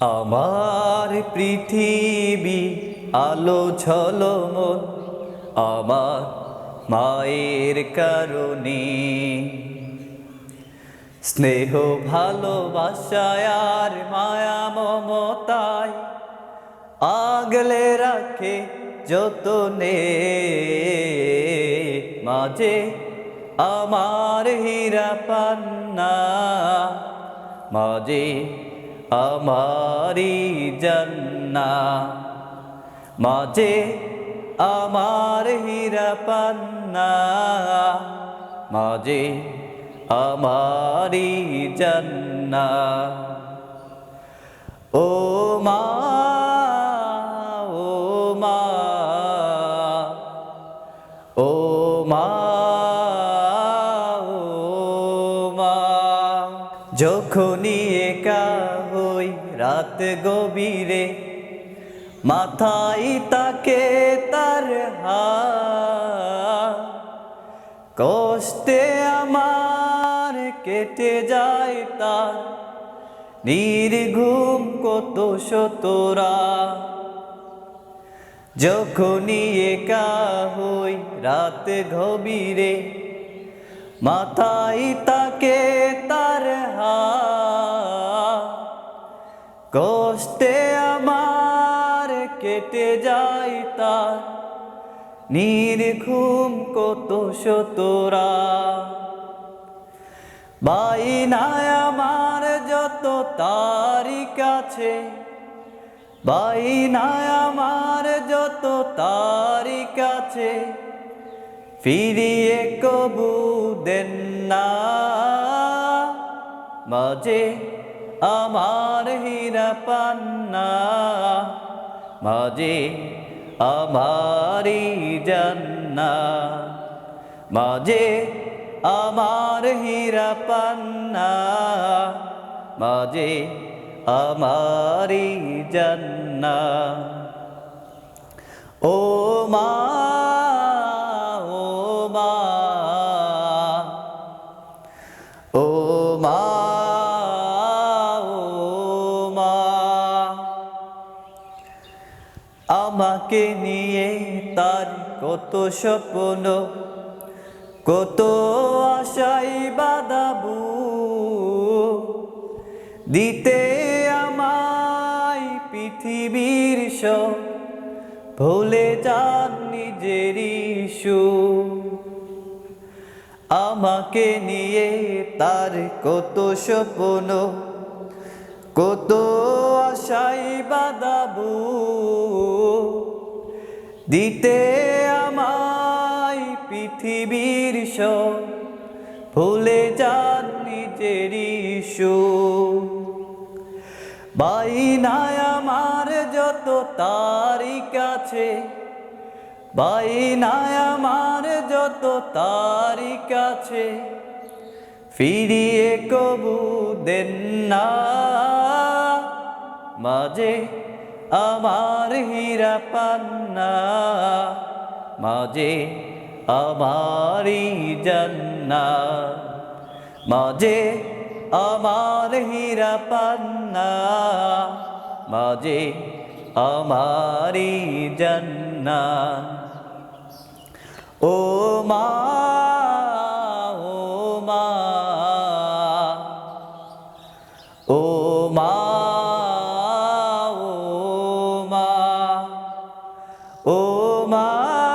আমার পৃথিবী আলো ঝলমল আমার মায়ের কারণে। স্নেহ ভালোবাসায় আর মায়া, মমতায় আগলে রাখে যতনে। মাঝে আমার হীরা পান্না, মাঝে আমারি জান্না মাঝে আমার হীরা পান্না মাঝে আমারি জান্না ও মা ও মা। ও মা ও মা। যখনই একা রাত গভীরে মাথায় তাকে তার কষ্টে আমার কেটে যায় তার। নির্ঘুম কত শতরা যখনই একা হই রাত গভীরে, মাথায় তাকে তার হাত। কষ্টে আমার কেটে যায় তার। নির্ঘুম কত শতরা বাইনায় আমার যত তারি কাছে বাইনায় আমার যত তারি কাছে ফিরিয়ে কবু দেন না। মাঝে আমার হীরা পান্না, মাঝে আমারি জান্না, মাঝে আমার হীরা পান্না, মাঝে আমারি জান্না। ও মা ও মা ও মা। আমাকে নিয়ে তার কত স্বপ্ন, কত আশাই বাদাবু দিতে আমায় পৃথিবীর ভুলে যান নিজের ইস্যু। আমাকে নিয়ে তার কত স্বপ্ন, কত আশাই বাদাবু দিতে আমায় পৃথিবীর সব ভুলে যান নিজের ইস্যু। বাইনায় আমার যত তারিখ আছে, বাইনায় আমার যত তারিখ আছে, ফিরিয়ে কবু দেন না। মাঝে আমার হীরা পান্না, মাঝে আমারি জান্না, মাঝে আমার হীরা পান্না, মাঝে আমারি জান্না। ও মা ও